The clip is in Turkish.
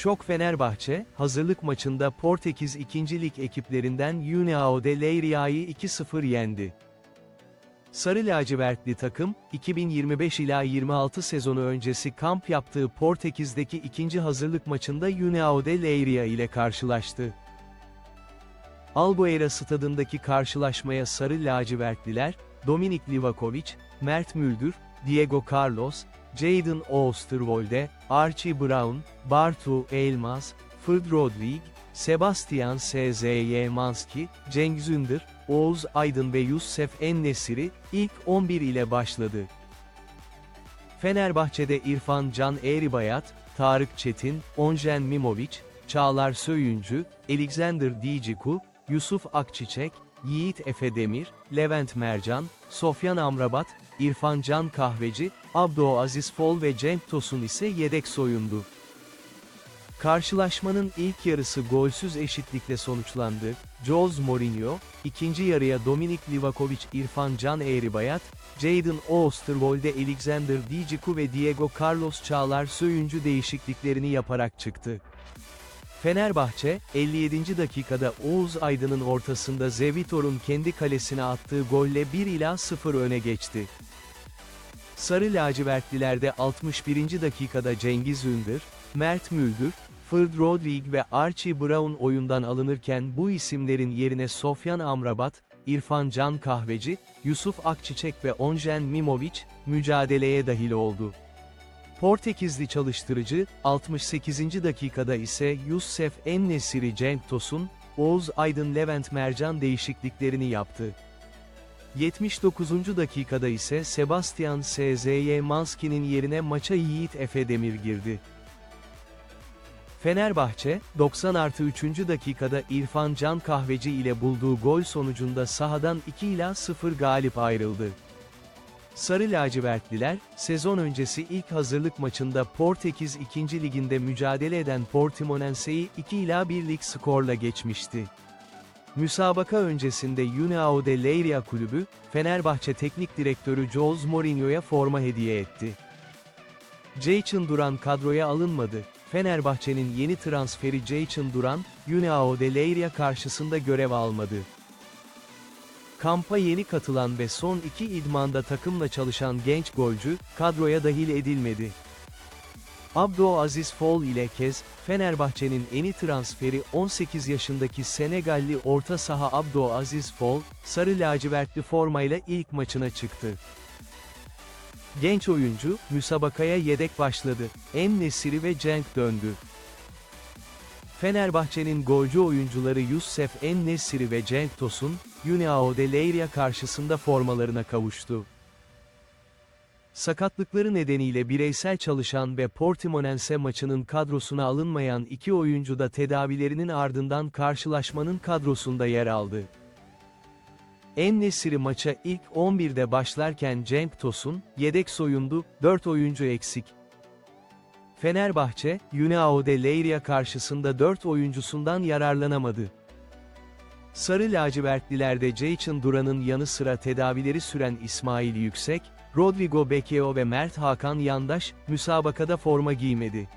Şok Fenerbahçe, hazırlık maçında Portekiz 2. Lig ekiplerinden União de Leiria'yı 2-0 yendi. Sarı lacivertli takım, 2025 ila 26 sezonu öncesi kamp yaptığı Portekiz'deki ikinci hazırlık maçında União de Leiria ile karşılaştı. Albuera stadındaki karşılaşmaya sarı lacivertliler, Dominik Livakovic, Mert Müldür, Diego Carlos, Jadon Oosterwolde, Archie Brown, Bartu Elmas, Fıd Rodrigue, Sebastian S.Z.Y. Manski, Cengiz Ünder, Oğuz Aydın ve Yusuf En-Nesiri, ilk 11 ile başladı. Fenerbahçe'de İrfan Can Eğribayat, Tarık Çetin, Onjen Mimovic, Çağlar Söyüncü, Alexander Diciku, Yusuf Akçiçek, Yiğit Efe Demir, Levent Mercan, Sofyan Amrabat, İrfan Can Kahveci, Abdo Aziz Fol ve Cenk Tosun ise yedek soyundu. Karşılaşmanın ilk yarısı golsüz eşitlikle sonuçlandı. Jose Mourinho, ikinci yarıya Dominik Livakovic, İrfan Can Eğribayat, Jadon Oosterwolde, Alexander Diciku ve Diego Carlos Çağlar Söyüncü değişikliklerini yaparak çıktı. Fenerbahçe, 57. dakikada Oğuz Aydın'ın ortasında Zevitor'un kendi kalesine attığı golle 1 ila 0 öne geçti. Sarı lacivertlilerde 61. dakikada Cengiz Ünder, Mert Müldür, Fırd Rodrigue ve Archie Brown oyundan alınırken bu isimlerin yerine Sofyan Amrabat, İrfan Can Kahveci, Yusuf Akçiçek ve Onjen Mimovic, mücadeleye dahil oldu. Portekizli çalıştırıcı, 68. dakikada ise Youssef En-Nesiri Cenk Tosun, Oğuz Aydın Levent Mercan değişikliklerini yaptı. 79. dakikada ise Sebastian S.Z.Y. Manski'nin yerine maça Yiğit Efe Demir girdi. Fenerbahçe, 90 artı 3. dakikada İrfan Can Kahveci ile bulduğu gol sonucunda sahadan 2 ila 0 galip ayrıldı. Sarı lacivertliler, sezon öncesi ilk hazırlık maçında Portekiz 2. Liginde mücadele eden Portimonense'yi 2 ila 1'lik skorla geçmişti. Müsabaka öncesinde União de Leiria kulübü, Fenerbahçe Teknik Direktörü Jose Mourinho'ya forma hediye etti. Jayson Duran kadroya alınmadı. Fenerbahçe'nin yeni transferi Jayson Duran, União de Leiria karşısında görev almadı. Kampa yeni katılan ve son iki idmanda takımla çalışan genç golcü, kadroya dahil edilmedi. Abdo Aziz Fol ile kez, Fenerbahçe'nin eni transferi 18 yaşındaki Senegalli orta saha Abdo Aziz Fol, sarı lacivertli formayla ilk maçına çıktı. Genç oyuncu, müsabakaya yedek başladı. En Nesiri ve Cenk döndü. Fenerbahçe'nin golcü oyuncuları Youssef En Nesiri ve Cenk Tosun, União de Leiria karşısında formalarına kavuştu. Sakatlıkları nedeniyle bireysel çalışan ve Portimonense maçının kadrosuna alınmayan iki oyuncu da tedavilerinin ardından karşılaşmanın kadrosunda yer aldı. En-Nesyri maça ilk 11'de başlarken Cenk Tosun, yedek soyundu, 4 oyuncu eksik. Fenerbahçe, União de Leiria karşısında 4 oyuncusundan yararlanamadı. Sarı lacivertlilerde Jayson Duran'ın yanı sıra tedavileri süren İsmail Yüksek, Rodrigo Bekeo ve Mert Hakan Yandaş, müsabakada forma giymedi.